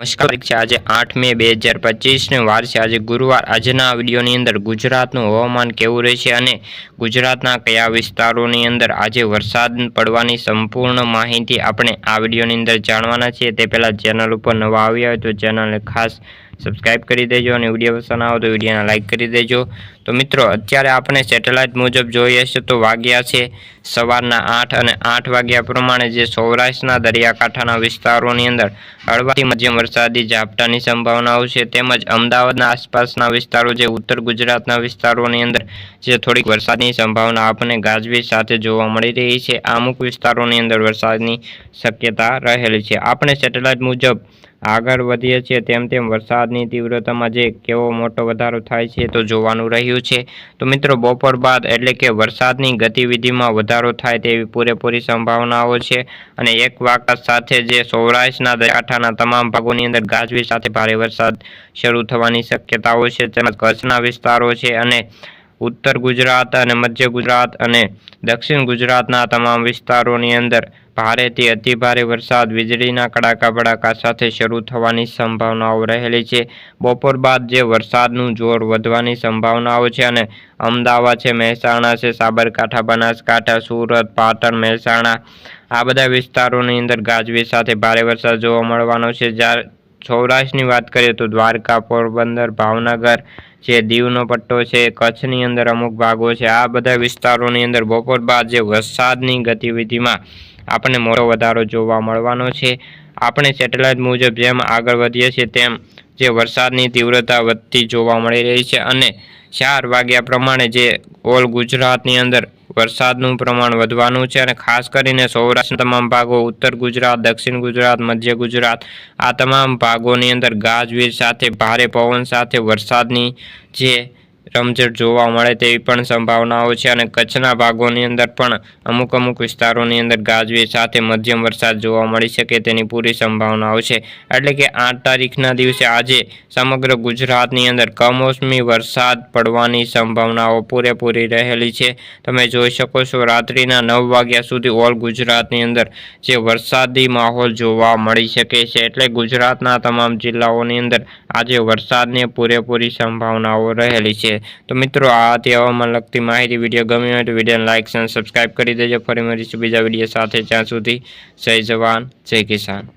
નમસ્કાર છે આજે આઠ મે બે હજાર પચીસનું વાર છે. આજે ગુરુવાર. આજના વિડીયોની અંદર ગુજરાતનું હવામાન કેવું રહેશે અને ગુજરાતના કયા વિસ્તારોની અંદર આજે વરસાદ પડવાની સંપૂર્ણ માહિતી આપણે આ વિડીયોની અંદર જાણવાના છીએ. તે પહેલાં ચેનલ ઉપર નવા આવ્યા હોય તો ચેનલને ખાસ સબસ્ક્રાઇબ કરી દેજો અને વીડિયો પસંદ આવો તો વિડીયોને લાઇક કરી દેજો. તો મિત્રો, અત્યારે આપણે સેટેલાઇટ મુજબ જોઈએ છે તો વાગ્યા છે સવારના આઠ અને આઠ વાગ્યા પ્રમાણે જે સૌરાષ્ટ્રના દરિયાકાંઠાના વિસ્તારોની અંદર હળવાથી મધ્યમ વરસાદી ઝાપટાની સંભાવનાઓ છે તેમજ અમદાવાદના આસપાસના વિસ્તારો જે ઉત્તર ગુજરાતના વિસ્તારોની અંદર જે થોડીક વરસાદની સંભાવના આપણને ગાજવીજ સાથે જોવા મળી રહી છે. અમુક વિસ્તારોની અંદર વરસાદની શક્યતા રહેલી છે. આપણે સેટેલાઇટ મુજબ આગળ વધીએ છીએ, તેમ તેમ વરસાદની તીવ્રતામાં જે કેવો મોટો વધારો થાય છે તો જોવાનું રહ્યું છે. તો મિત્રો, બપોર બાદ એટલે કે વરસાદની ગતિવિધિમાં વધારો થાય તેવી પૂરેપૂરી સંભાવનાઓ છે. અને એક વાકા સાથે જે સૌરાષ્ટ્રના દરિયાકાંઠાના તમામ ભાગોની અંદર ગાજવી સાથે ભારે વરસાદ શરૂ થવાની શક્યતાઓ છે, તેમજ કચ્છના વિસ્તારો છે અને ઉત્તર ગુજરાત અને મધ્ય ગુજરાત અને દક્ષિણ ગુજરાતના તમામ વિસ્તારોની અંદર ભારેથી અતિભારે વરસાદ, વીજળીના કડાકા ભડાકા સાથે શરૂ થવાની સંભાવનાઓ રહેલી છે. બપોર બાદ જે વરસાદનું જોર વધવાની સંભાવનાઓ છે અને અમદાવાદ છે, મહેસાણા છે, સાબરકાંઠા, બનાસકાંઠા, સુરત, પાટણ, મહેસાણા, આ બધા વિસ્તારોની અંદર ગાજવીજ સાથે ભારે વરસાદ જોવા મળવાનો છે. જ્યારે સૌરાષ્ટ્રની વાત કરીએ તો દ્વારકા, પોરબંદર, ભાવનગર જે દીવનો પટ્ટો છે, કચ્છની અંદર અમુક ભાગો છે, આ બધા વિસ્તારોની અંદર બપોર બાદ જે વરસાદની ગતિવિધિમાં આપણને મોટો વધારો જોવા મળવાનો છે. આપણે સેટેલાઇટ મુજબ જેમ આગળ વધીએ છીએ તેમ જે વરસાદની તીવ્રતા વધતી જોવા મળી રહી છે અને ચાર વાગ્યા પ્રમાણે જે ઓલ ગુજરાતની અંદર વરસાદનું પ્રમાણ વધવાનું છે અને ખાસ કરીને સૌરાષ્ટ્રના તમામ ભાગો, ઉત્તર ગુજરાત, દક્ષિણ ગુજરાત, મધ્ય ગુજરાત, આ તમામ ભાગોની અંદર ગાજવીજ સાથે ભારે પવન સાથે વરસાદની જે રમઝટ જોવા મળે તેવી પણ સંભાવનાઓ છે અને કચ્છના ભાગોની અંદર પણ અમુક અમુક વિસ્તારોની અંદર ગાજવીજ સાથે મધ્યમ વરસાદ જોવા મળી શકે તેની પૂરી સંભાવનાઓ છે. એટલે કે આઠ તારીખના દિવસે આજે સમગ્ર ગુજરાતની અંદર કમોસમી વરસાદ પડવાની સંભાવનાઓ પૂરેપૂરી રહેલી છે. તમે જોઈ શકો છો રાત્રિના નવ વાગ્યા સુધી ઓલ ગુજરાતની અંદર જે વરસાદી માહોલ જોવા મળી શકે છે. એટલે ગુજરાતના તમામ જિલ્લાઓની અંદર આજે વરસાદની પૂરેપૂરી સંભાવનાઓ રહેલી છે. તો મિત્રો, આ હતી હવામાન લગતી માહિતી. વીડિયો ગમી હોય તો વિડીયોને લાઇક અને સબસ્ક્રાઇબ કરી દેજો. ફરી મળીશું બીજા વીડિયો સાથે. જ્યાં સુધી જય જવાન, જય કિસાન.